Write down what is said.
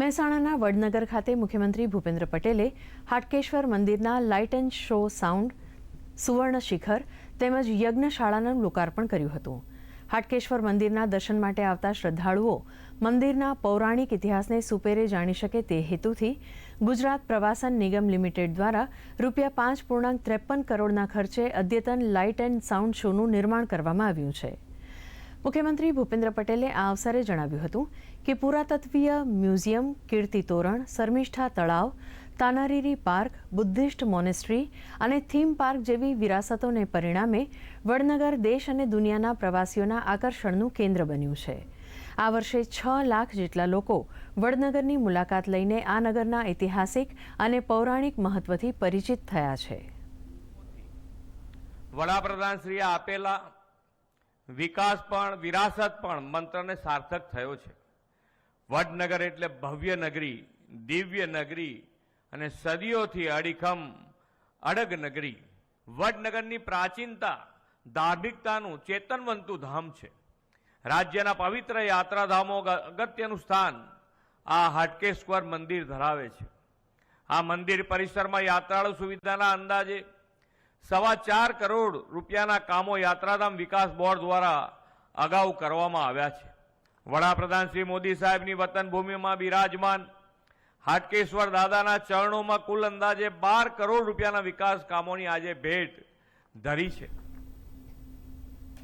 મહેસાણાના વડનગર ખાતે મુખ્યમંત્રી ભૂપેન્દ્ર પટેલે હાટકેશ્વર મંદિરના લાઇટ એન્ડ શો સાઉન્ડ, સુવર્ણ શિખર તેમજ યજ્ઞશાળાનું લોકાર્પણ કર્યું હતું. હાટકેશ્વર મંદિરના દર્શન માટે આવતા શ્રદ્ધાળુઓ મંદિરના પૌરાણિક ઇતિહાસને સુપેરે જાણી શકે તે હેતુથી ગુજરાત પ્રવાસન નિગમ લિમિટેડ દ્વારા રૂપિયા પાંચ પૂર્ણાંક ત્રેપન કરોડના ખર્ચે અદ્યતન લાઇટ એન્ડ સાઉન્ડ શોનું નિર્માણ કરવામાં આવ્યું છે. મુખ્યમંત્રી ભૂપેન્દ્ર પટેલે આ અવસરે જણાવ્યું હતું કે પુરાતત્વીય મ્યુઝિયમ, કીર્તિ તોરણ, શર્મિષ્ઠા તળાવ, તાનારીરી પાર્ક, બુદ્ધિસ્ટ મોનેસ્ટ્રી અને થીમ પાર્ક જેવી વિરાસતોને પરિણામે વડનગર દેશ અને દુનિયાના પ્રવાસીઓના આકર્ષણનું કેન્દ્ર બન્યું છે. આ વર્ષે છ લાખ જેટલા લોકો વડનગરની મુલાકાત લઈને આ નગરના ઐતિહાસિક અને પૌરાણિક મહત્વથી પરિચિત થયા છે. વડાપ્રધાનશ્રીએ આપેલા વિકાસ પણ, વિરાસત પણ મંત્રને સાર્થક થયો છે. વડનગર એટલે ભવ્ય નગરી, દિવ્ય નગરી અને સદીઓથી અડીખમ અડગ નગરી. વડનગરની પ્રાચીનતા, ધાર્મિકતાનું ચેતનવંતું ધામ છે. રાજ્યના પવિત્ર યાત્રાધામો અગત્યનું સ્થાન આ હાટકેશ્વર મંદિર ધરાવે છે. આ મંદિર પરિસરમાં યાત્રાળુ સુવિધાના અંદાજે સવા ચાર કરોડ રૂપિયાના કામો યાત્રાધામ વિકાસ બોર્ડ દ્વારા અગાઉ કરવામાં આવ્યા છે. વડાપ્રધાન શ્રી મોદી સાહેબની વતન ભૂમિમાં બિરાજમાન હાટકેશ્વર દાદાના ચરણોમાં કુલ અંદાજે બાર કરોડ રૂપિયાના વિકાસ કામોની આજે ભેટ ધરી છે.